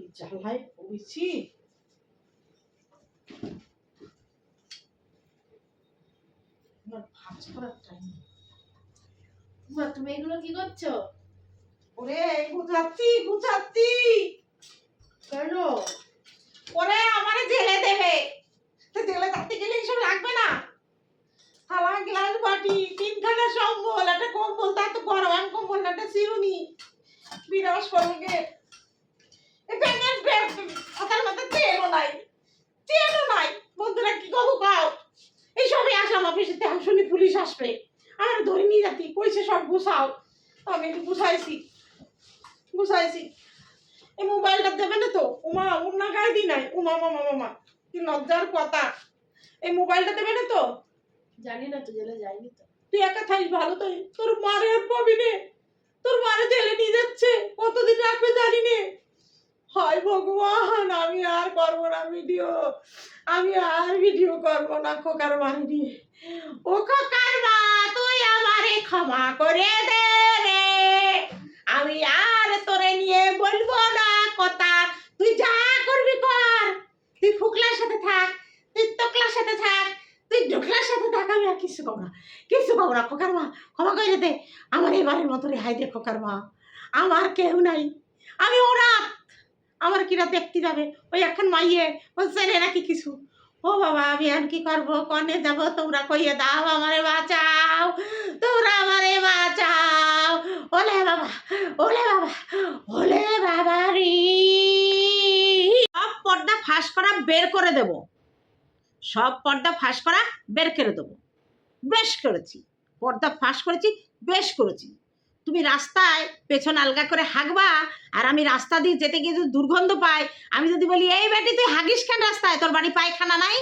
কি জ্বালায় পড়েছি আমার ভাজ করার টাইম মা তুমি এগুলো কি করছ? ওরে গুজাচ্ছি গুজাচ্ছি। কেন? ওরে আমারে জেলে দেবে। তো জেলে থাকতে গেলে এইসব লাগবে না। থালা গ্লাস বাটি তিনখানা সম্বল একটা কম্বল তার তো গরম কম্বল একটা চিরুনি। বিরাস করবে প্যানের মাথা তেলও নাই। তেলও নাই। বন্ধুরা কি কবু খাও এইসবই আসলাম অফিসে তেমন শুনি পুলিশ আসবে। আমার ধরে নিয়ে যাতি কইছে সব গুছাও। আমি একটু গুছাইছি। গুছাইছি। এই মোবাইলটা দেবে না তো? উমা উমা গায়ে দি নাই। উমা মামা মামা কি লজ্জার কথা। এই মোবাইলটা দেবে না তো? জানি না তো জেলে যাইনি তো। তুই একা থাইস ভালো তাই তোর মারে আর পাবি নে। তোর মারে জেলে নিয়ে যাচ্ছে। কতদিন রাখবে জানি নে। হয় ভগবান, আমি আর করব না ভিডিও। আমি আর ভিডিও করব না খোকার নিয়ে ও খোকার মা, তুই আমারে ক্ষমা করে দে রে। আমি আর তোরে নিয়ে বলব না কথা। তুই যা করবি কর। তুই ফুকলার সাথে থাক, তুই তোকলার সাথে থাক, তুই ঢোকলার সাথে থাক, আমি আর কিছু করব না। কিছু করব না খোকার মা, ক্ষমা করে দে। আমার এবারের মতো রেহাই দে খোকার মা। আমার কেউ নাই। আমি ওরা আমার কিরা দেখতে যাবে? ওই এখন মাইয়ে বলছে রে নাকি কিছু? ও বাবা, আমি আর কি করব? কনে যাব? তোমরা কইয়ে দাও আমারে বাঁচাও। তোমরা আমারে বাঁচাও। ওলে বাবা ওলে বাবা ওলে বাবা রে। সব পর্দা ফাঁস করা বের করে দেব। সব পর্দা ফাঁস করা বের করে দেবো। বেশ করেছি। পর্দা ফাঁস করেছি, বেশ করেছি। তুমি রাস্তায় পেছন আলগা করে হাঁকবা আর আমি রাস্তা দিয়ে যেতে গিয়ে যদি দুর্গন্ধ পাই, আমি যদি বলি, এই বেটি, তুই হাগিস কেন রাস্তায়? তোর বাড়ি পায়খানা নাই?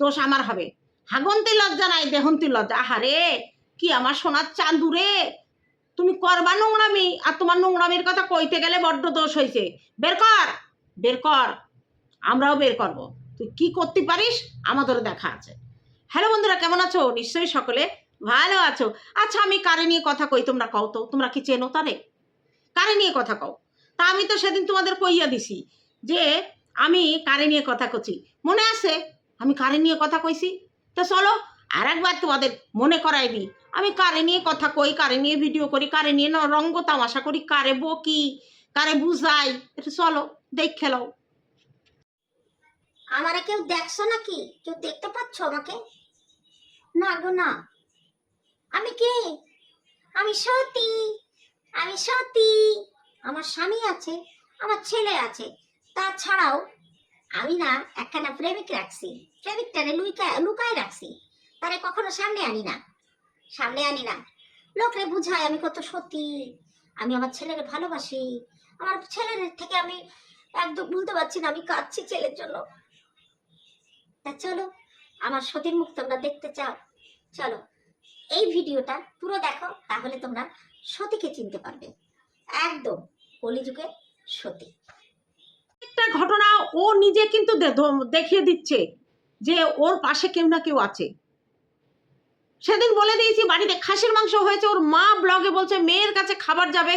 দোষ আমার হবে। হাগন্তি লজ্জা নাই, দেহন্তি লজ্জা। আহারে, কি আমার সোনার চাঁদুরে? তুমি করবা নোংরামি আর তোমার নোংরামির কথা কইতে গেলে বড্ড দোষ হয়েছে বের কর বের কর। আমরাও বের করব। তুই কি করতে পারিস? আমাদেরও দেখা আছে। হ্যালো বন্ধুরা, কেমন আছো? নিশ্চয়ই সকলে ভালো আছো। আচ্ছা আমি কারে নিয়ে কথা কই? তোমরা কও তো, তোমরা কি চেনো তারে? কারে নিয়ে কথা কও? তা আমি তো সেদিন তোমাদের কইয়া দিছি যে, আমি কারে নিয়ে কথা কছি মনে আছে? আমি কারে নিয়ে কথা কইছি? তো চলো আর একবার তোমাদের মনে করাই দিই। আমি কারে নিয়ে কথা কই, কারে নিয়ে ভিডিও করি, কারে নিয়ে ন- রঙ্গ তামাশা করি, কারে বকি, কারে বুঝাই, একটু চলো, দেখ খেলাও আমারে কেউ দেখছ নাকি? কেউ দেখতে পাচ্ছ আমাকে? না গো, না। আমি কে? আমি সতী। আমি সতী। আমার স্বামী আছে, আমার ছেলে আছে। তাছাড়াও আমি না একখানা প্রেমিক রাখছি। প্রেমিকটারে লুকায় লুকায় রাখছি। তারে কখনো সামনে আনি না। সামনে আনি না। লোকরে বুঝায় আমি কত সতী। আমি আমার ছেলেকে ভালোবাসি। আমার ছেলের থেকে আমি একদম বলতে পারছি না, আমি কাঁদছি ছেলের জন্য। তা চলো, আমার সতীর মুখ তোমরা দেখতে চাও। চলো। এই ভিডিওটা পুরো দেখো, তাহলে তোমরা সতীকে চিনতে পারবে। একদম কলিযুগে সতী। একটা ঘটনা ও নিজে কিন্তু দেখিয়ে দিচ্ছে যে ওর পাশে কেউ না কেউ আছে। সেদিন বলে দিয়েছি, বাড়িতে খাসির মাংস হয়েছে, ওর মা ব্লগে বলছে, মেয়ের কাছে খাবার যাবে।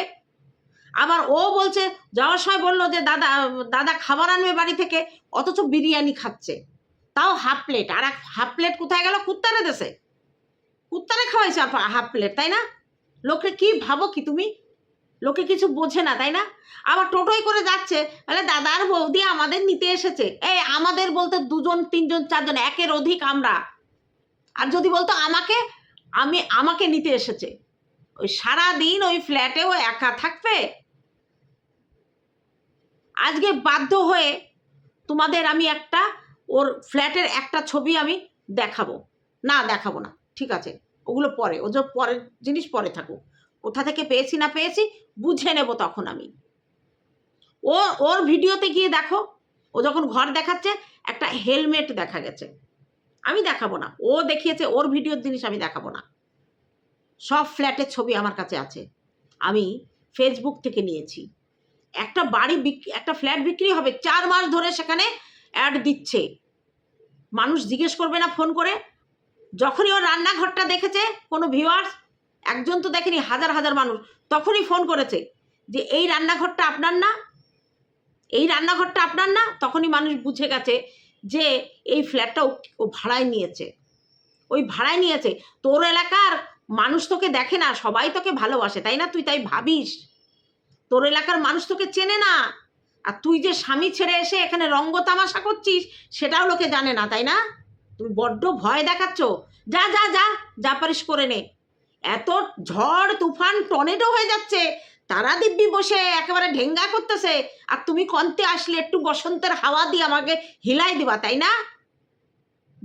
আবার ও বলছে, যাওয়ার সময় বলল যে, দাদা দাদা খাবার আনবে বাড়ি থেকে, অথচ বিরিয়ানি খাচ্ছে। তাও হাফ প্লেট। আর এক হাফ প্লেট কোথায় গেল? কুত্তারে দেশে কুত্তারে খাওয়াইছে হাফ প্লেট তাই না? লোকে কি ভাবো কি তুমি? লোকে কিছু বোঝে না, তাই না? আবার টোটোয় করে যাচ্ছে, বলে দাদার বৌদি আমাদের নিতে এসেছে। এই আমাদের বলতে দুজন, তিনজন, চারজন, একের অধিক আমরা। আর যদি বলতো আমাকে, আমি আমাকে নিতে এসেছে। ওই সারা দিন ওই ফ্ল্যাটেও একা থাকবে? আজকে বাধ্য হয়ে তোমাদের আমি একটা, ওর ফ্ল্যাটের একটা ছবি আমি দেখাবো। না দেখাবো না। ঠিক আছে, ওগুলো পরে ও যে পরের জিনিস পরে থাকুক। কোথা থেকে পেয়েছি না পেয়েছি, বুঝে নেব তখন আমি। ও, ওর ভিডিওতে গিয়ে দেখো, ও যখন ঘর দেখাচ্ছে, একটা হেলমেট দেখা গেছে। আমি দেখাবো না, ও দেখিয়েছে, ওর ভিডিওর জিনিস আমি দেখাবো না। সব ফ্ল্যাটের ছবি আমার কাছে আছে। আমি ফেসবুক থেকে নিয়েছি। একটা বাড়ি বিক্রি, একটা ফ্ল্যাট বিক্রি হবে, চার মাস ধরে সেখানে অ্যাড দিচ্ছে। মানুষ জিজ্ঞেস করবে না ফোন করে যখনই ওর রান্নাঘরটা দেখেছে, কোনো ভিউয়ার্স একজন তো দেখেনি, হাজার হাজার মানুষ, তখনই ফোন করেছে যে, এই রান্নাঘরটা আপনার না? এই রান্নাঘরটা আপনার না? তখনই মানুষ বুঝে গেছে যে, এই ফ্ল্যাটটা ও- ভাড়ায় নিয়েছে। ওই ভাড়ায় নিয়েছে। তোর এলাকার মানুষ তোকে দেখে না, সবাই তোকে ভালোবাসে, তাই না? তুই তাই ভাবিস? তোর এলাকার মানুষ তোকে চেনে না। আর তুই যে স্বামী ছেড়ে এসে এখানে রঙ্গ তামাশা করছিস, সেটাও লোকে জানে না, তাই না? তুমি বড্ড ভয় দেখাচ্ছ। যা যা যা যা পারিস করে নে। এত ঝড়, তুফান, টর্নেডো হয়ে যাচ্ছে। তারা দিব্যি বসে একেবারে ঢেঙ্গা করতেছে। আর তুমি কন্তে আসলে একটু বসন্তের হাওয়া দিয়ে আমাকে হিলাই দিবা, তাই না?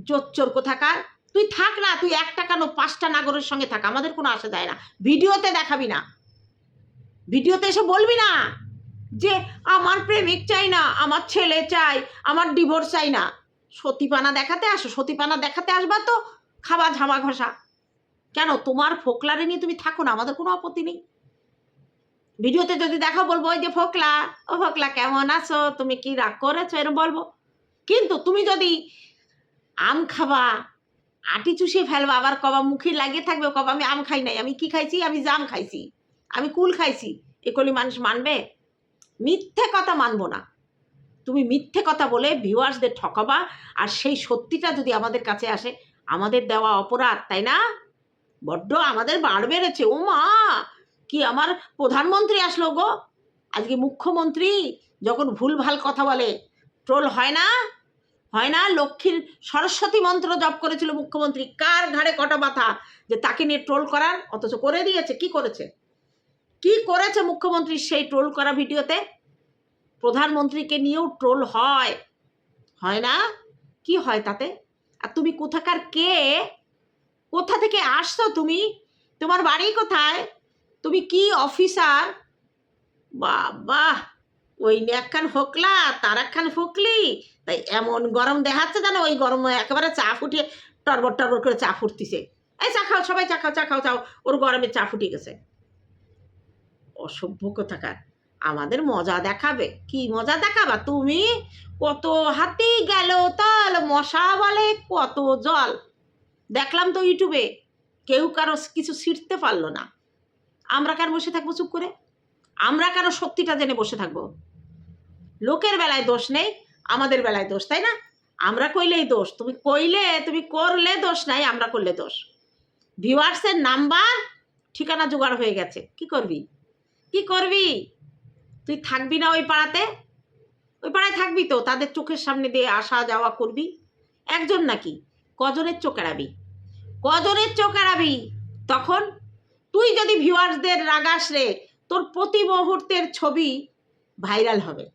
জোচ্চোর কোথাকার। তুই থাক না, তুই একটা কেন পাঁচটা নাগরের সঙ্গে থাক, আমাদের কোনো আসা যায় না। ভিডিওতে দেখাবি না। ভিডিওতে এসে বলবি না যে, আমার প্রেমিক চাই না, আমার ছেলে চাই, আমার ডিভোর্স চাই না। সতীপানা দেখাতে আসো, সতীপানা দেখাতে আসবা তো, খাবা ঝামা ঘষা। কেন? তোমার ফোকলারে নিয়ে তুমি থাকো না, আমাদের কোনো আপত্তি নেই। ভিডিওতে যদি দেখা, বলব, ওই যে ফোকলা, ও ফোকলা কেমন আছো? তুমি কি রাগ করেছ? এরকম বলব। কিন্তু তুমি যদি আম খাবা, আটি চুষে ফেলবা, আবার কবা, মুখে লাগিয়ে থাকবে কবা, আমি আম খাই নাই, আমি কি খাইছি? আমি জাম খাইছি, আমি কুল খাইছি এগুলি মানুষ মানবে? মিথ্যে কথা মানবো না। তুমি মিথ্যে কথা বলে ভিউয়ার্সদের ঠকাবা, আর সেই সত্যিটা যদি আমাদের কাছে আসে, আমাদের দেওয়া অপরাধ, তাই না? বড্ড আমাদের বাড় বেড়েছে, ও মা! কি আমার প্রধানমন্ত্রী আসলো গো? আজকে মুখ্যমন্ত্রী যখন ভুলভাল কথা বলে, ট্রোল হয় না? হয় না? লক্ষ্মীর সরস্বতী মন্ত্র জপ করেছিল মুখ্যমন্ত্রী, কার ঘাড়ে কটা মাথা যে তাকে নিয়ে ট্রোল করার? অথচ করে দিয়েছে, কি করেছে? কি করেছে মুখ্যমন্ত্রী সেই ট্রোল করা ভিডিওতে? প্রধানমন্ত্রীকে নিয়েও ট্রোল হয়। হয় না? কি হয় তাতে? আর তুমি কোথাকার কে? কোথা থেকে আসছো তুমি? তোমার বাড়ি কোথায়? তুমি কি অফিসার? বাবা, ওই একখান ফোকলা তার একখান ফোকলি? তাই এমন গরম দেখাচ্ছে জানো ওই গরমে একেবারে চা ফুটিয়ে টরবর টরবর করে চা ফুটতিছে। এই চা খাও, সবাই চা খাও চা খাও চাও ওর গরমে চা ফুটিয়ে গেছে। অসভ্য কোথাকার। আমাদের মজা দেখাবে। কি মজা দেখাবা তুমি? কত হাতি গেল তাল, মশা বলে কত জল। দেখলাম তো ইউটিউবে কেউ কারও কিছু ছিঁড়তে পারল না। আমরা কার বসে থাকব চুপ করে? আমরা কেন সত্যিটা জেনে বসে থাকব? লোকের বেলায় দোষ নেই, আমাদের বেলায় দোষ, তাই না? আমরা কইলেই দোষ, তুমি কইলে, তুমি করলে দোষ নাই, আমরা করলে দোষ। ভিউয়ার্সের নাম্বার ঠিকানা জোগাড় হয়ে গেছে। কি করবি? কি করবি? তুই থাকবি না ওই পাড়াতে? ওই পাড়ায় থাকবি তো, তাদের চোখের সামনে দিয়ে আসা যাওয়া করবি? একজন নাকি? কজনের চোখ এড়াবি? কজনের চোখ এড়াবি? তখন? তুই যদি ভিউয়ার্সদের রাগাস রে তোর প্রতি মুহূর্তের ছবি ভাইরাল হবে।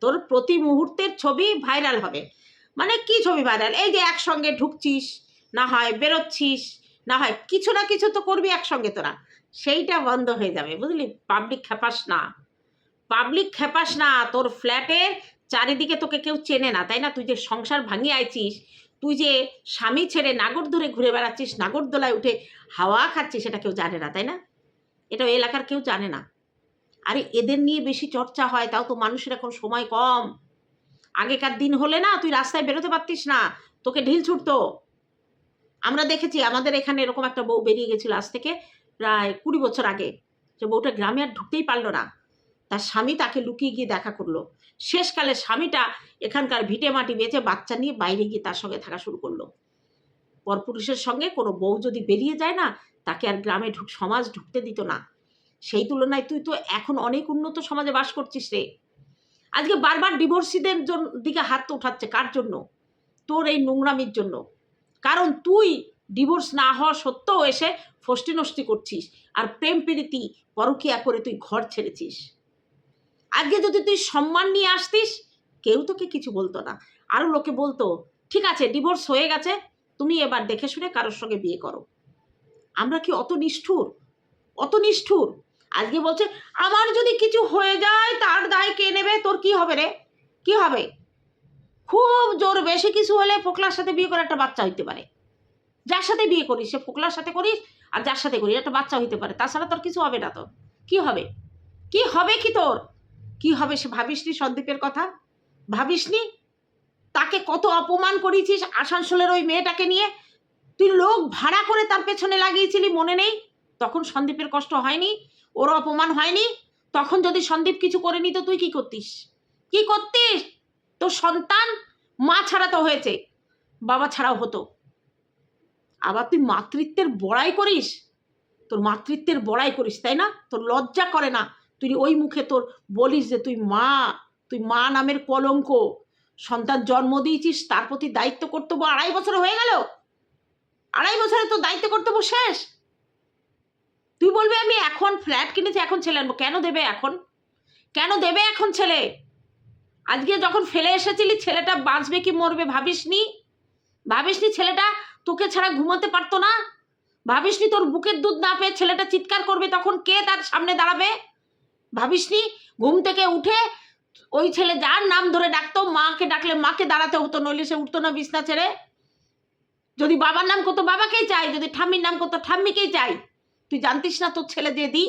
তোর প্রতি মুহূর্তের ছবি ভাইরাল হবে। মানে কি ছবি ভাইরাল এই যে একসঙ্গে ঢুকছিস, না হয় বেরোচ্ছিস, না হয় কিছু না কিছু তো করবি একসঙ্গে তোরা। সেইটা বন্ধ হয়ে যাবে, বুঝলি? পাবলিক খেপাস না। পাবলিক খেপাস না, তোর ফ্ল্যাটের চারিদিকে তোকে কেউ চেনে না, তাই না? তুই যে সংসার ভাঙিয়ে আইছিস, তুই যে স্বামী ছেড়ে নাগর ধরে ঘুরে বেড়াচ্ছিস নাগরদোলায় উঠে হাওয়া খাচ্ছিস, সেটা কেউ জানে না, তাই না? এটা এলাকার কেউ জানে না। আরে এদের নিয়ে বেশি চর্চা হয়, তাও তো মানুষের এখন সময় কম। আগেকার দিন হলে না, তুই রাস্তায় বেরোতে পারতিস না, তোকে ঢিল ছুটতো। আমরা দেখেছি, আমাদের এখানে এরকম একটা বউ বেরিয়ে গেছিল আজ থেকে প্রায় কুড়ি বছর আগে। যে বউটা গ্রামে আর ঢুকতেই পারল না। তার স্বামী তাকে লুকিয়ে গিয়ে দেখা করল। শেষকালে স্বামীটা এখানকার ভিটে মাটি বেঁচে বাচ্চা নিয়ে বাইরে গিয়ে তার সঙ্গে থাকা শুরু করল। পরপুরুষের সঙ্গে কোনো বউ যদি বেরিয়ে যায় না, তাকে আর গ্রামে ঢুক, সমাজ ঢুকতে দিত না। সেই তুলনায় তুই তো এখন অনেক উন্নত সমাজে বাস করছিস রে। আজকে বারবার ডিভোর্সিদের জন্য দিকে হাত উঠাচ্ছে কার জন্য? তোর এই নোংরামির জন্য। কারণ তুই ডিভোর্স না হওয়া সত্ত্বেও এসে ফষ্টি নষ্টি করছিস আর প্রেম প্রীতি পরকিয়া করে তুই ঘর ছেড়েছিস। আজকে যদি তুই সম্মান নিয়ে আসতিস, কেউ তোকে কিছু বলতো না। আরও লোকে বলতো, ঠিক আছে ডিভোর্স হয়ে গেছে, তুমি এবার দেখে শুনে কারোর সঙ্গে বিয়ে করো। আমরা কি অত নিষ্ঠুর? অত নিষ্ঠুর? আজকে বলছে, আমার যদি কিছু হয়ে যায়, তার দায় কে নেবে? তোর কি হবে রে? কি হবে? খুব জোর বেশি কিছু হলে ফোকলার সাথে বিয়ে করে একটা বাচ্চা হইতে পারে। যার সাথে বিয়ে করিস, সে ফোকলার সাথে করিস আর যার সাথে করিস একটা বাচ্চা হইতে পারে। তাছাড়া তোর কিছু হবে না তোর কি হবে? কি হবে কি তোর? কি হবে সে ভাবিসনি সন্দীপের কথা? ভাবিসনি? তাকে কত অপমান করেছিস আসানসোলের ওই মেয়েটাকে নিয়ে? তুই লোক ভাড়া করে তার পেছনে লাগিয়েছিলি, মনে নেই? তখন সন্দীপের কষ্ট হয়নি? ওর অপমান হয়নি? তখন যদি সন্দীপ কিছু করে নিত, তুই কি করতিস? কি করতিস? তোর সন্তান মা ছাড়া তো হয়েছে, বাবা ছাড়াও হতো। আবার তুই মাতৃত্বের বড়াই করিস? তোর মাতৃত্বের বড়াই করিস, তাই না? তোর লজ্জা করে না। তুই ওই মুখে তোর বলিস যে তুই মা তুই মা নামের কলঙ্ক। সন্তান জন্ম দিয়েছিস, তার প্রতি দায়িত্ব কর্তব্য আড়াই বছর হয়ে গেল। আড়াই বছরে তো দায়িত্ব কর্তব্য শেষ। তুই বলবি, আমি এখন ফ্ল্যাট কিনেছি, এখন ছেলে আনব। কেন দেবে এখন? কেন দেবে এখন ছেলে? আজকে যখন ফেলে এসেছিলি, ছেলেটা বাঁচবে কি মরবে ভাবিসনি? ভাবিসনি ছেলেটা তোকে ছাড়া ঘুমাতে পারতো না? ভাবিসনি তোর বুকের দুধ না পেয়ে ছেলেটা চিৎকার করবে? তখন কে তার সামনে দাঁড়াবে? ভাবিসনি? ঘুম থেকে উঠে ওই ছেলে যার নাম ধরে ডাকতো, মাকে ডাকলে মাকে দাঁড়াতে হতো, নইলে সে উঠতো না বিছনা ছেড়ে। যদি বাবার নাম করতো, বাবাকেই চাই। যদি ঠাম্মির নাম করতো, ঠাম্মিকেই চাই। তুই জানতিস না তোর ছেলে যে দি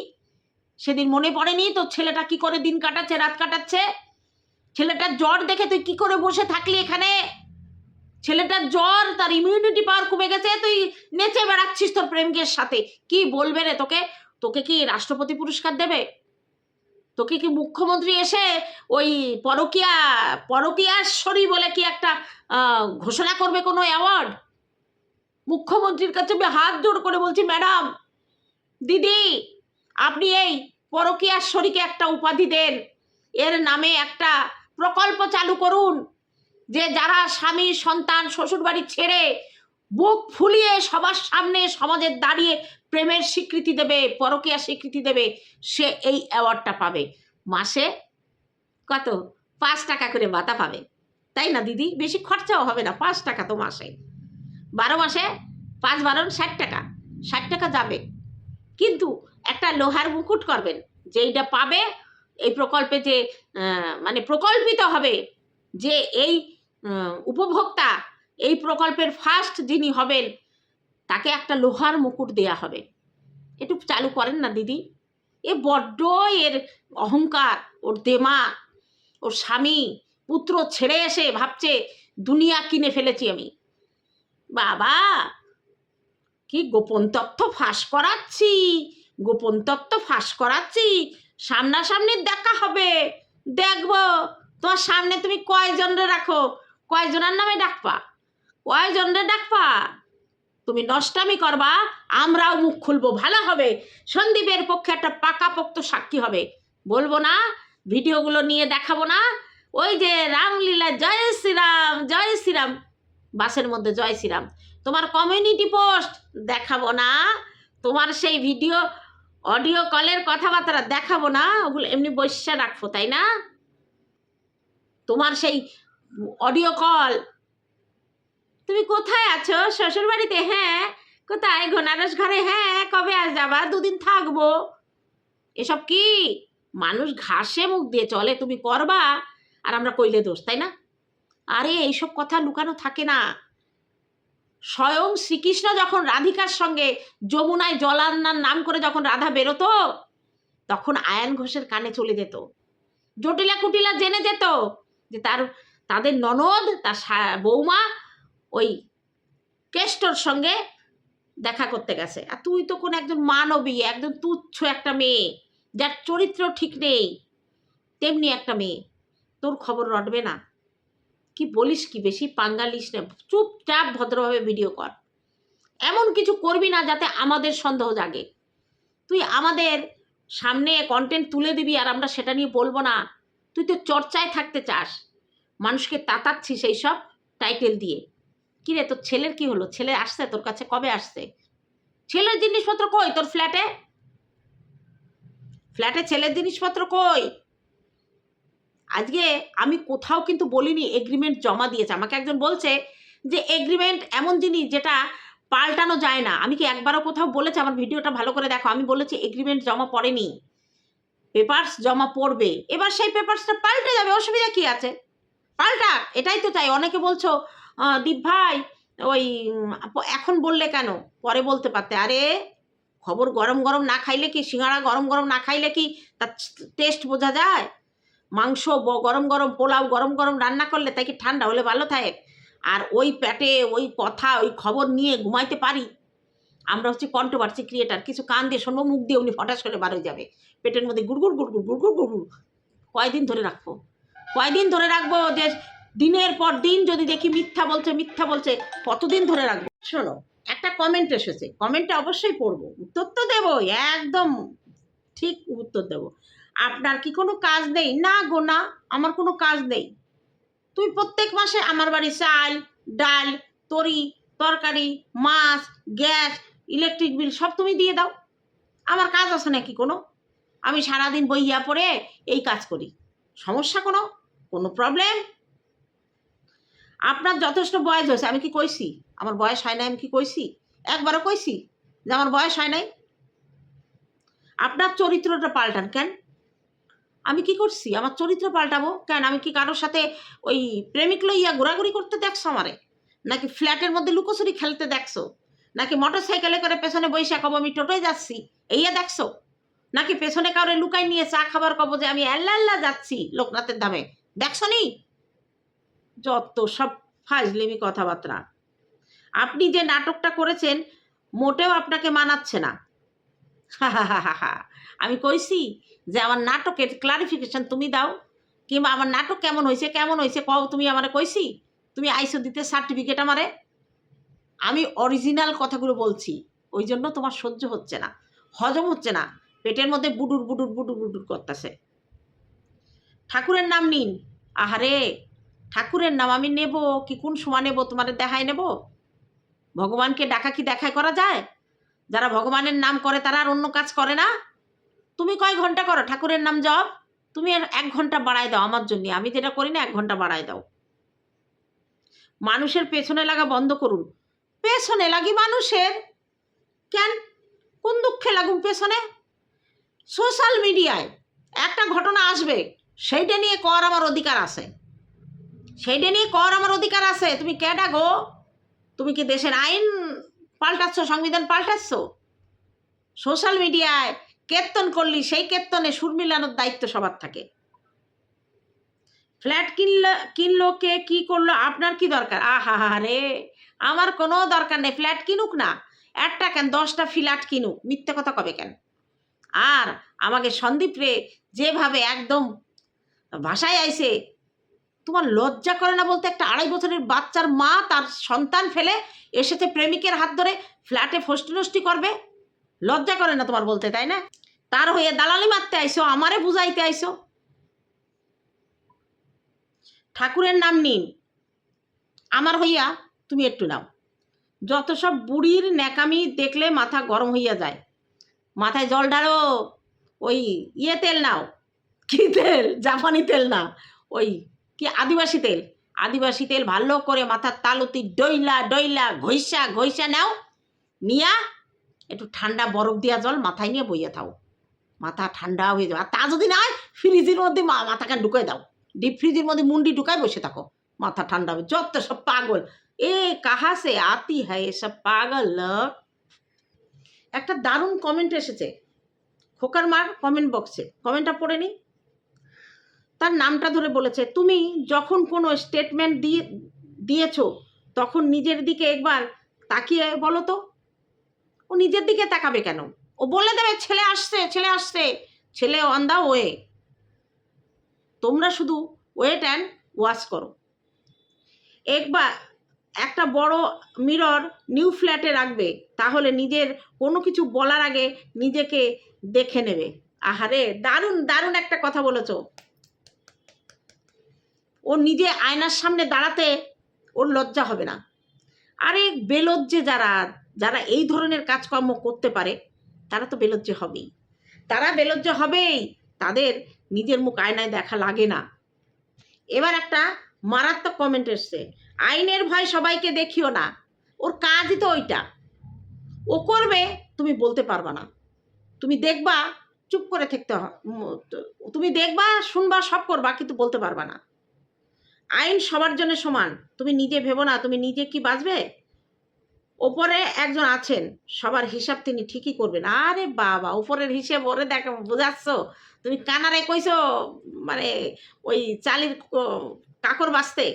সেদিন মনে পড়েনি তোর ছেলেটা কি করে দিন কাটাচ্ছে, রাত কাটাচ্ছে? ছেলেটার জ্বর দেখে তুই কি করে বসে থাকলি এখানে? ছেলেটার জ্বর, তার ইমিউনিটি পাওয়ার কমে গেছে, তুই নেচে বেড়াচ্ছিস তোর প্রেমিকের সাথে। কি বলবে রে তোকে? তোকে কি রাষ্ট্রপতি পুরস্কার দেবে? তোকে কি মুখ্যমন্ত্রী এসে ওই পরকিয়া, পরকিয়াশ্বরী বলে কি একটা ঘোষণা করবে কোনো অ্যাওয়ার্ড মুখ্যমন্ত্রীর কাছে আমি হাত জোড় করে বলছি ম্যাডাম দিদি, আপনি এই পরকীয়াশ্বরীকে একটা উপাধি দেন। এর নামে একটা প্রকল্প চালু করুন। যে যারা স্বামী, সন্তান, শ্বশুরবাড়ি ছেড়ে বুক ফুলিয়ে সবার সামনে সমাজের দাঁড়িয়ে প্রেমের স্বীকৃতি দেবে পরকীয়া স্বীকৃতি দেবে, সে এই অ্যাওয়ার্ডটা পাবে। মাসে কত? পাঁচ টাকা করে ভাতা পাবে। তাই না, দিদি? বেশি খরচাও হবে না, পাঁচ টাকা তো মাসে। বারো মাসে পাঁচ বারো ষাট টাকা। ষাট টাকা যাবে। কিন্তু একটা লোহার মুকুট করবেন, যেইটা পাবে, এই প্রকল্পে যে মানে প্রকল্পিত হবে, যে এই উপভোক্তা এই প্রকল্পের ফার্স্ট যিনি হবেন, তাকে একটা লোহার মুকুট দেয়া হবে। একটু চালু করেন না, দিদি। এ বড্ড এর অহংকার, ওর দেমা, ওর স্বামী, পুত্র ছেড়ে এসে ভাবছে, দুনিয়া কিনে ফেলেছি আমি। বাবা, কি গোপন তথ্য ফাঁস করাচ্ছি, গোপন তত্ত্ব ফাঁস করাচ্ছি, সামনাসামনি দেখা হবে। দেখব, তোমার সামনে তুমি কয়জনরে রাখো? কয়জনের নামে ডাকবা? কয়জনরে ডাকবা? তুমি নষ্টামি করবা, আমরাও মুখ খুলবো, ভালো হবে। সন্দীপের পক্ষে একটা পাকাপোক্ত সাক্ষী হবে। বলব না, ভিডিওগুলো নিয়ে দেখাবো না। ওই যে রামলীলা, জয় শ্রীরাম জয় শ্রীরাম। বাসের মধ্যে জয় শ্রীরাম। তোমার কমিউনিটি পোস্ট দেখাবো না, তোমার সেই ভিডিও অডিও কলের কথাবার্তা দেখাবো না, ওগুলো এমনি বসে রাখব, তাই না? তোমার সেই অডিও কল তুমি কোথায় আছো? শ্বশুর বাড়িতে হ্যাঁ? কোথায়? ঘনারস ঘরে হ্যাঁ? কবে আস যাবা? দুদিন থাকব। এসব কি? মানুষ ঘাসে মুখ দিয়ে চলে, তুমি করবা? আর আমরা কইলে দোষ, তাই না? আরে, এইসব কথা লুকানো থাকে না। স্বয়ং শ্রীকৃষ্ণ যখন রাধিকার সঙ্গে যমুনায় জলান্নার নাম করে যখন রাধা বেরোতো, তখন আয়ান ঘোষের কানে চলে যেত। জটিলা কুটিলা জেনে যেত যে তার, তাদের ননদ, তার বৌমা ওই কেষ্টর সঙ্গে দেখা করতে গেছে। আর তুই তো কোন একজন মানবী, একজন তুচ্ছ একটা মেয়ে, যার চরিত্র ঠিক নেই, তেমনি একটা মেয়ে। তোর খবর রটবে না। কি বলিস কি বেশি পাঙ্গালিস না, চুপচাপ ভদ্রভাবে ভিডিও কর। এমন কিছু করবি না যাতে আমাদের সন্দেহ জাগে। তুই আমাদের সামনে কন্টেন্ট তুলে দিবি আর আমরা সেটা নিয়ে বলব না। তুই তো চর্চায় থাকতে চাস। মানুষকে তাতাচ্ছিস এই সব টাইটেল দিয়ে। কি রে তোর ছেলের কি হলো? ছেলে আসছে তোর কাছে? কবে আসছে? ছেলের জিনিসপত্র কই তোর ফ্ল্যাটে ফ্ল্যাটে ছেলের জিনিসপত্র কই? আজকে আমি কোথাও কিন্তু বলিনি এগ্রিমেন্ট জমা দিয়েছে। আমাকে একজন বলছে যে এগ্রিমেন্ট এমন জিনিস যেটা পাল্টানো যায় না। আমি কি একবারও কোথাও বলেছি? আমার ভিডিওটা ভালো করে দেখো। আমি বলেছি এগ্রিমেন্ট জমা পড়েনি। পেপার্স জমা পড়বে। এবার সেই পেপার্সটা পাল্টে যাবে। অসুবিধা কি আছে? পাল্টা এটাই তো চাই। অনেকে বলছো দীপ ভাই, ওই এখন বললে কেন? পরে বলতে পারতে। আরে, খবর গরম গরম না খাইলে কি, সিঙ্গাড়া গরম গরম না খাইলে কি তার টেস্ট বোঝা যায়? মাংস গরম গরম, পোলাও গরম গরম রান্না করলে তাই কি ঠান্ডা হলে ভালো থাকে? আর ওই প্যাটে ওই কথা, ওই খবর নিয়ে ঘুমাইতে পারি? আমরা হচ্ছে কন্ট্রোভার্সি ক্রিয়েটার কিছু কান দিয়ে শুনব, মুখ দিয়ে উনি ফটাস করে বার হয়ে যাবে। পেটের মধ্যে গুড়গুড় গুড়গুড় গুড়গুড় গুড়গুড় কয়দিন ধরে রাখব? কয়দিন ধরে রাখব যে দিনের পর দিন যদি দেখি মিথ্যা বলছে মিথ্যা বলছে, কতদিন ধরে রাখব? শোনো, একটা কমেন্ট এসেছে। কমেন্টটা অবশ্যই পড়ব। উত্তর তো দেবো একদম ঠিক উত্তর দেবো। আপনার কি কোনো কাজ নেই? না গো, না, আমার কোনো কাজ নেই। তুই প্রত্যেক মাসে আমার বাড়ি চাল, ডাল, তরি, তরকারি, মাছ, গ্যাস ইলেকট্রিক বিল সব তুমি দিয়ে দাও। আমার কাজ আছে নাকি কোনো? আমি সারাদিন বইয়া পড়ে এই কাজ করি। সমস্যা কোনো? কোনো প্রবলেম আপনার যথেষ্ট বয়স হয়েছে, আমি কি কইছি? আমার বয়স হয় নাই, আমি কি কইছি? একবারও কইছি যে আমার বয়স হয় নাই। আপনার চরিত্রটা পাল্টান কেন? আমি কি করছি? আমার চরিত্র পাল্টাবো কেন? আমি কি কারোর সাথে ওই প্রেমিক লইয়া ঘোরাঘুরি করতে দেখছ আমারে? নাকি ফ্ল্যাটের মধ্যে লুকোচুরি খেলতে দেখছ? নাকি মোটর সাইকেলে করে পেছনে বৈশা কব, আমি টোটোয় যাচ্ছি। এইয়া দেখছ? নাকি পেছনে কারও লুকাই নিয়ে চা খাবার কব যে, আমি আল্লাহ আল্লাহ যাচ্ছি লোকনাথের দামে দেখছ নি? যত সব ফাজলিমি কথাবার্তা। আপনি যে নাটকটা করেছেন, মোটেও আপনাকে মানাচ্ছে না। আমি কইছি যে আমার নাটকের ক্লারিফিকেশন তুমি দাও, কিংবা আমার নাটক কেমন হয়েছে কেমন হয়েছে কও তুমি আমারে কইছি? তুমি আইসো দিতে সার্টিফিকেট আমারে। আমি অরিজিনাল কথাগুলো বলছি ওই জন্য তোমার সহ্য হচ্ছে না, হজম হচ্ছে না, পেটের মধ্যে বুডুর বুডুর বুডুর বুডুর করতেছে। ঠাকুরের নাম নিন। আহারে! ঠাকুরের নাম আমি নেব কি কোন সময় নেব তোমার দেখায় নেব? ভগবানকে ডাকা কি দেখায় করা যায়? যারা ভগবানের নাম করে তারা আর অন্য কাজ করে না? তুমি কয় ঘণ্টা করো? ঠাকুরের নাম জপ। তুমি আর এক ঘণ্টা বাড়ায় দাও আমার জন্য। আমি যেটা করি না, এক ঘণ্টা বাড়ায় দাও। মানুষের পেছনে লাগা বন্ধ করুন। পেছনে লাগি মানুষের? কেন? কোন দুঃখে লাগুন পেছনে? সোশ্যাল মিডিয়ায় একটা ঘটনা আসবে, সেইটা নিয়ে কর আমার অধিকার আছে। সেইটা নিয়ে কর, আমার অধিকার আছে। তুমি কেডা গো? তুমি কি দেশের আইন পাল্টাচ্ছ, সংবিধান পাল্টাচ্ছ? সোশ্যাল মিডিয়ায় কীর্তন করলি, সেই কীর্তনে সুর মিলানোর দায়িত্ব সবার থাকে। ফ্ল্যাট কিনল, কিনলো কে, কি করল, আপনার কি দরকার? আহা হা রে, আমার কোনো দরকার নেই, ফ্ল্যাট কিনুক না। একটা কেন, দশটা ফ্ল্যাট কিনুক, মিথ্যে কথা কবে কেন? আর আমাকে সন্দীপ রে যেভাবে একদম ভাষায় আইছে তোমার লজ্জা করে না বলতে একটা আড়াই বছরের বাচ্চার মা তার সন্তান ফেলে এসেছে প্রেমিকের হাত ধরে ফ্ল্যাটে ফষ্টিনষ্টি করবে? লজ্জা করে না তোমার বলতে, তাই না? তার হয়ে দালালি মারতে আইসো, আমারে বুঝাইতে আইসো। ঠাকুরের নাম নিন। আমার হইয়া তুমি একটু নাও। যত সব বুড়ির ন্যাকামি দেখলে মাথা গরম হইয়া যায়। মাথায় জল ঢালো, ওই ইয়ে তেল নাও। কি তেল? জাপানি তেল না, ওই কি আদিবাসী তেল? আদিবাসী তেল ভালো করে মাথার তালুতি ডইলা ডইলা ঘইসা ঘইসা নাও, নিয়া একটু ঠান্ডা বরফ দিয়া জল মাথায় নিয়ে বইয়া থাও। মাথা ঠান্ডা হয়ে যাবে। আর তা যদি না হয়, ফ্রিজের মধ্যে মাথাকে ঢুকাই দাও। ডিপ ফ্রিজের মধ্যে মুন্ডি ঢুকায় বসে থাকো। মাথা ঠান্ডা হবে। যত সব পাগল। এ কাহা সে আতি হ্যায় এসব পাগল? একটা দারুণ কমেন্ট এসেছে। খোকার মার কমেন্ট বক্সে কমেন্টটা পড়ে নি? তার নামটা ধরে বলেছে, তুমি যখন কোনো স্টেটমেন্ট দিয়ে, দিয়েছ, তখন নিজের দিকে একবার তাকিয়ে বলো তো। ও নিজের দিকে তাকাবে কেন? ও বলে দেবে, ছেলে আসছে ছেলে আসছে, ছেলে অন দা ওয়ে তোমরা শুধু ওয়েট অ্যান্ড ওয়াশ করো। একবার একটা বড় মিরর নিউ ফ্ল্যাটে রাখবে, তাহলে নিজের কোনো কিছু বলার আগে নিজেকে দেখে নেবে। আহারে, দারুণ দারুণ একটা কথা বলেছ। ও নিজে আয়নার সামনে দাঁড়াতে ওর লজ্জা হবে না। আরে বেলজ্জে যারা যারা এই ধরনের কাজকর্ম করতে পারে, তারা তো বেলজ্জে হবেই। তারা বেলজ্জে হবেই, তাদের নিজের মুখ আয়নায় দেখা লাগে না। এবার একটা মারাত্মক কমেন্ট এসছে, আইনের ভয় সবাইকে দেখিও না, ওর কাজই তো ওইটা। ও করবে, তুমি বলতে পারবা না। তুমি দেখবা, চুপ করে থাকতে তুমি দেখবা, শুনবা, সব করবা, কিন্তু বলতে পারবা না। আইন সবার জন্য সমান। তুমি নিজে ভেবো না, তুমি নিজে কি বাঁচবে? ওপরে একজন আছেন, সবার হিসাব তিনি ঠিকই করবেন। আরে বাবা, উপরের হিসেব ওরে দেখ, বোঝাচ্ছ? তুমি কানারে কইছো মানে ওই চালির কাকর বাঁচতে।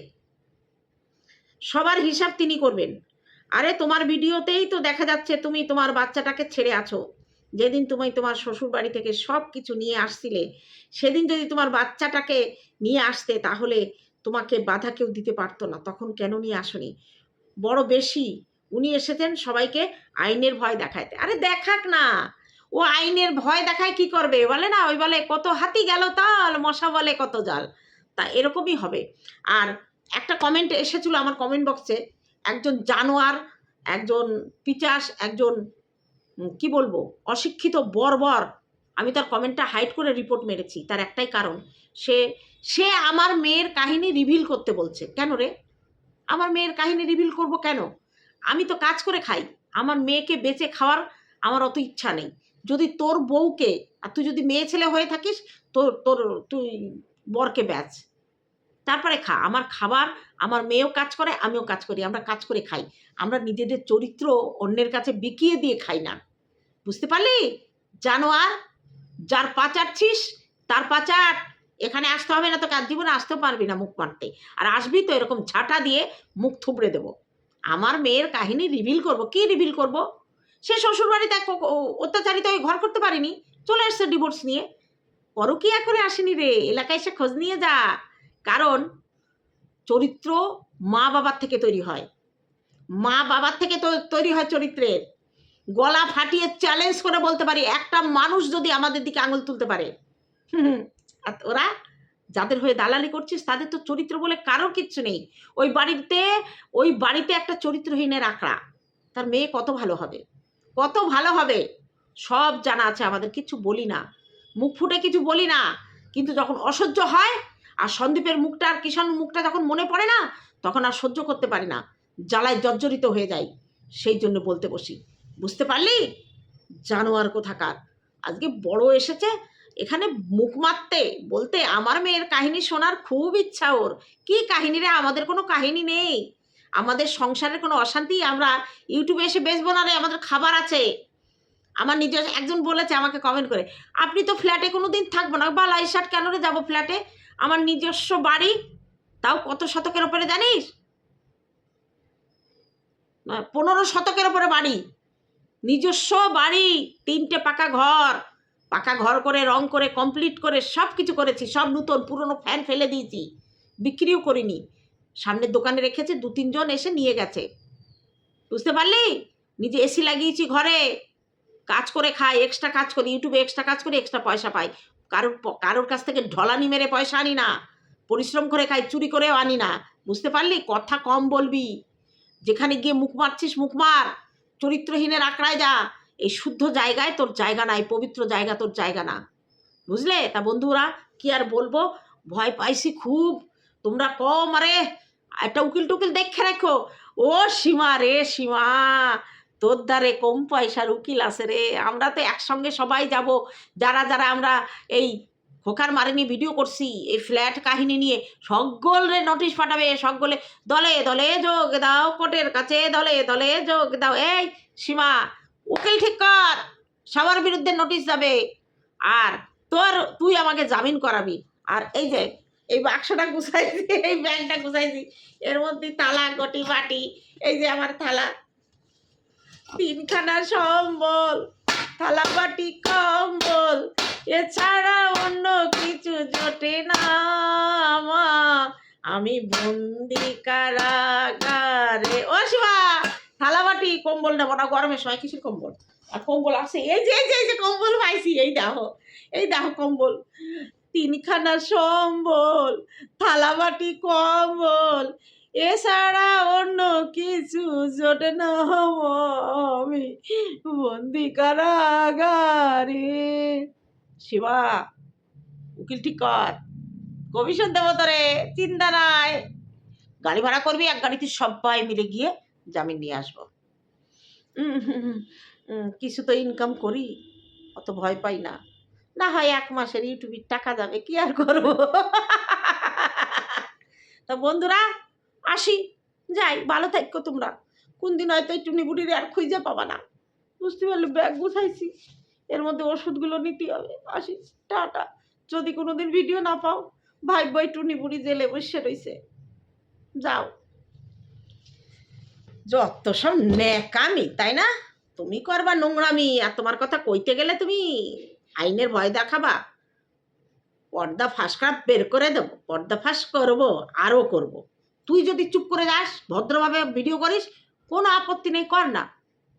সবার হিসাব তিনি করবেন। আরে তোমার ভিডিওতেই তো দেখা যাচ্ছে তুমি তোমার বাচ্চাটাকে ছেড়ে আছো। যেদিন তুমি তোমার শ্বশুর বাড়ি থেকে সব কিছু নিয়ে আসছিলে, সেদিন যদি তোমার বাচ্চাটাকে নিয়ে আসতে তাহলে তোমাকে বাধা কেউ দিতে পারতো না, তখন কেন নিয়ে আসনি? বড় বেশি, উনি এসেছেন সবাইকে আইনের ভয় দেখাইতে। আরে দেখাক না, ও আইনের ভয় দেখায় কি করবে? বলে না, ওই বলে, কত হাতি গেল তাল, মশা বলে কত জাল। তা এরকমই হবে। আর একটা কমেন্ট এসেছিল আমার কমেন্ট বক্সে একজন জানোয়ার, একজন পিচাস, একজন কি বলব, অশিক্ষিত বর্বর, আমি তার কমেন্টটা হাইড করে রিপোর্ট মেরেছি। তার একটাই কারণ, সে সে আমার মেয়ের কাহিনী রিভিল করতে বলছে। কেন রে? আমার মেয়ের কাহিনী রিভিল করব কেন? আমি তো কাজ করে খাই। আমার মেয়েকে বেঁচে খাওয়ার আমার অত ইচ্ছা নেই। যদি তোর বউকে, আর তুই যদি মেয়ে ছেলে হয়ে থাকিস, তোর তোর, তুই বরকে ব্যাচ তারপরে খা। আমার খাবার, আমার মেয়েও কাজ করে, আমিও কাজ করি। আমরা কাজ করে খাই। আমরা নিজেদের চরিত্র অন্যের কাছে বিকিয়ে দিয়ে খাই না। বুঝতে পারলি? জানোয়ার, যার পাচারছিস তার পাচার। এখানে আসতে হবে না তো কাজ জীবনে আসতেও পারবি না মুখ মারতে। আর আসবি তো এরকম ঝাঁটা দিয়ে মুখ থুবড়ে দেবো। আমার মেয়ের কাহিনী রিভিল করব। কি রিভিল করব? সে শ্বশুরবাড়িতে এক অত্যাচারিত হয়ে ঘর করতে পারিনি। চলে আসছে ডিভোর্স নিয়ে। পরকিয়া করে আসেনি রে। এলাকায় সে খোঁজ নিয়ে যা। কারণ চরিত্র মা বাবার থেকে তৈরি হয়। মা বাবার থেকে তো তৈরি হয় চরিত্রের। গলা ফাটিয়ে চ্যালেঞ্জ করে বলতে পারি একটা মানুষ যদি আমাদের দিকে আঙুল তুলতে পারে। হুম, আর ওরা যাদের হয়ে দালালি করছিস, তাদের তো চরিত্র বলে কারোর কিচ্ছু নেই। ওই বাড়িতে ওই বাড়িতে একটা চরিত্রহীনের আঁকড়া। তার মেয়ে কত ভালো হবে? কত ভালো হবে? সব জানা আছে, আমাদের কিছু বলি না। মুখ ফুটে কিছু বলি না। কিন্তু যখন অসহ্য হয়, আর সন্দীপের মুখটা আর কিষণ মুখটা যখন মনে পড়ে না, তখন আর সহ্য করতে পারি না। জ্বালায় জর্জরিত হয়ে যাই। সেই জন্য বলতে বসি। বুঝতে পারলি? জানোয়ার কোথাকার? আজকে বড় এসেছে এখানে মুখ মারতে, বলতে আমার মেয়ের কাহিনী শোনার খুব ইচ্ছা ওর। কি কাহিনী রে? আমাদের কোনো কাহিনী নেই। আমাদের সংসারের কোনো অশান্তি? আমরা ইউটিউবে এসে বেচবো না রে? আমাদের খাবার আছে। আমার নিজের একজন বলেছে আমাকে কমেন্ট করে, আপনি তো ফ্ল্যাটে কোনো দিন থাকব না। বা লাইশার্ট কেন রে যাব ফ্ল্যাটে আমার নিজস্ব বাড়ি। তাও কত শতকের ওপরে জানিস? পনেরো শতকের ওপরে বাড়ি। নিজস্ব বাড়ি, তিনটে পাকা ঘর। পাকা ঘর করে, রং করে কমপ্লিট করে সব কিছু করেছি। সব নতুন, পুরনো ফ্যান ফেলে দিয়েছি। বিক্রিও করিনি। সামনের দোকানে রেখেছে, দু তিনজন এসে নিয়ে গেছে। বুঝতে পারলি? নিজে এসি লাগিয়েছি ঘরে। কাজ করে খাই এক্সট্রা কাজ করি ইউটিউবে এক্সট্রা কাজ করি এক্সট্রা পয়সা পাই। কারোর কারোর কাছ থেকে ঢলানি মেরে পয়সা আনি না। পরিশ্রম করে খাই, চুরি করেও আনি না। বুঝতে পারলি? কথা কম বলবি। যেখানে গিয়ে মুখ মারছিস, মুখ মার। চরিত্রহীনের আঁকড়ায় যা। এই শুদ্ধ জায়গায় তোর জায়গা নাই, পবিত্র জায়গা তোর জায়গা না। বুঝলে? তা বন্ধুরা, কি আর বলব? ভয় পাইছি খুব। তোমরা কম, আরে একটা উকিল টুকিল দেখে রাখো। ও সীমা রে সীমা, তোর দ্বারে কম পয়সার উকিল আছে রে। আমরা তো একসঙ্গে সবাই যাব। যারা যারা আমরা এই খোকার মারেনি ভিডিও করছি, এই ফ্ল্যাট কাহিনী নিয়ে সকলে নোটিশ পাঠাবে, সকলে দলে দলে যোগ দাও কোর্টের কাছে দলে দলে যোগ দাও। এই সীমা উকিল ঠিক কর, সবার বিরুদ্ধে নোটিশ যাবে। আর তোর, তুই আমাকে জামিন করাবি। আর এই যে, এই বাক্সটা গুছাইছি, এই ব্যাগটা গুছাইছি, এর মধ্যে থালা গটি বাটি, এই যে আমার থালা। তিনখানা সম্বল, থালা, বাটি, কম্বল, এছাড়া অন্য কিছু জোটে না আমি বন্দি কারাগারে। ও শিবা! থালা বাটি কম্বল নেব না গরমের সময় কিসের কম্বল? আর কম্বল আছে, এই যে এই যে এই যে কম্বল পাইছি, এই দেখো এই দেখো কম্বল। তিনখানা সম্বল, থালাবাটি, কম্বল, এছাড়া অন্য কিছু জোটে না আমি বন্দি কারাগারে শিবা, উকিল ঠিক কর। কমিশন দেবো তোরে, চিন্তা নাই। গাড়ি ভাড়া করবি এক গাড়িতে সবাই মিলে গিয়ে জামিন নিয়ে আসব। কিছু তো ইনকাম করি, অত ভয় পাই না। না হয় এক মাসের ইউটিউবের টাকা যাবে কি আর করব? তা বন্ধুরা, আসি, যাই, ভালো থাকো তোমরা। কোন দিন হয়তো এই একটু নিবুড়ির আর খুঁজে পাবা না। বুঝতে পারলে ব্যাগ গুছাইছি, এর মধ্যে ওষুধগুলো নিতে হবে। আসি, টাটা। যদি কোনো দিন ভিডিও না পাও ভাই বই টুনি বুড়ি জেলে বসে রইছে। যাও। যত সব ন্যাকামি, তাই না? তুমি করবা নোংরামি, আর তোমার কথা কইতে গেলে তুমি আইনের ভয় দেখাবা। পর্দা ফাঁস কাপ বের করে দেবো, পর্দা ফাঁস করব, আরও করব। তুই যদি চুপ করে যাস, ভদ্রভাবে ভিডিও করিস, কোনো আপত্তি নেই, কর না।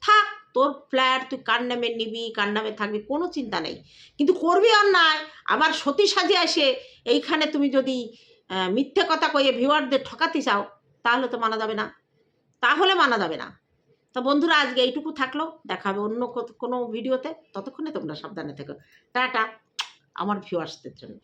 থাক, তোর ফ্ল্যাট তুই কার নামে নিবি, কার নামে থাকবি, কোনো চিন্তা নেই। কিন্তু করবি অন্যায়, আবার সতী সাজে আসে, এইখানে তুমি যদি মিথ্যে কথা কইয়ে ভিউয়ারদের ঠকাতে চাও, তাহলে তো মানা যাবে না। তাহলে মানা যাবে না। তো বন্ধুরা, আজকে এইটুকু থাকল। দেখা হবে অন্য কোনো ভিডিওতে। ততক্ষণে তোমরা সাবধানে থেকো। টাটা। আমার ভিউয়ার্সদের জন্য।